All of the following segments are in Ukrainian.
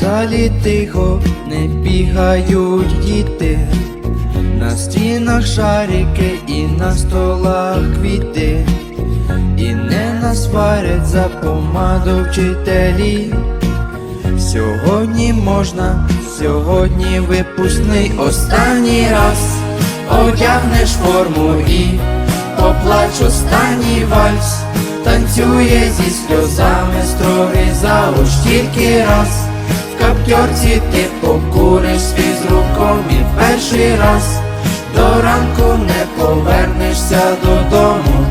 залі тихо не бігають діти, на стінах шарики і на столах квіти, і не нас сварять за помаду вчителі. Сьогодні можна, сьогодні випускний останній раз одягнеш форму і поплач останній вальс, танцює зі сльозами строгий зауч тільки раз. В ти покуриш свій з руком і перший раз до ранку не повернешся додому.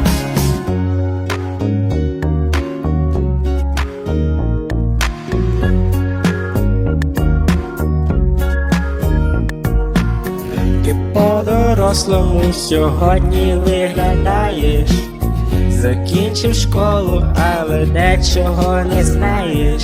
Ти по-дорослому сьогодні виглядаєш, закінчив школу, але дечого не знаєш.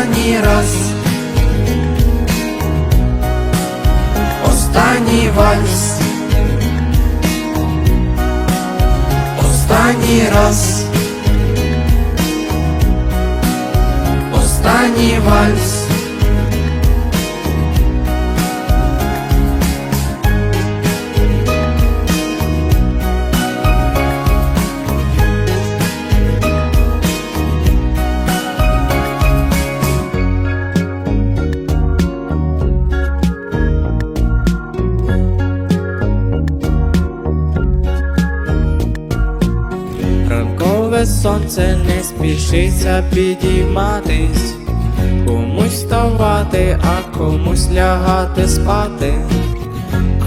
Останній вальс. Останній раз. Останній вальс. Сонце не спішиться підійматись, комусь вставати, а комусь лягати спати.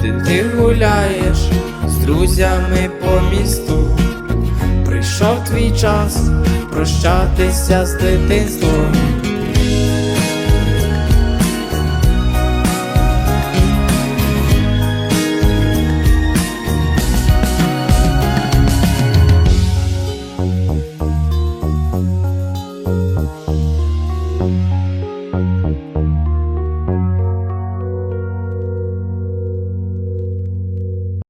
Ти, ти гуляєш з друзями по місту, прийшов твій час прощатися з дитинством.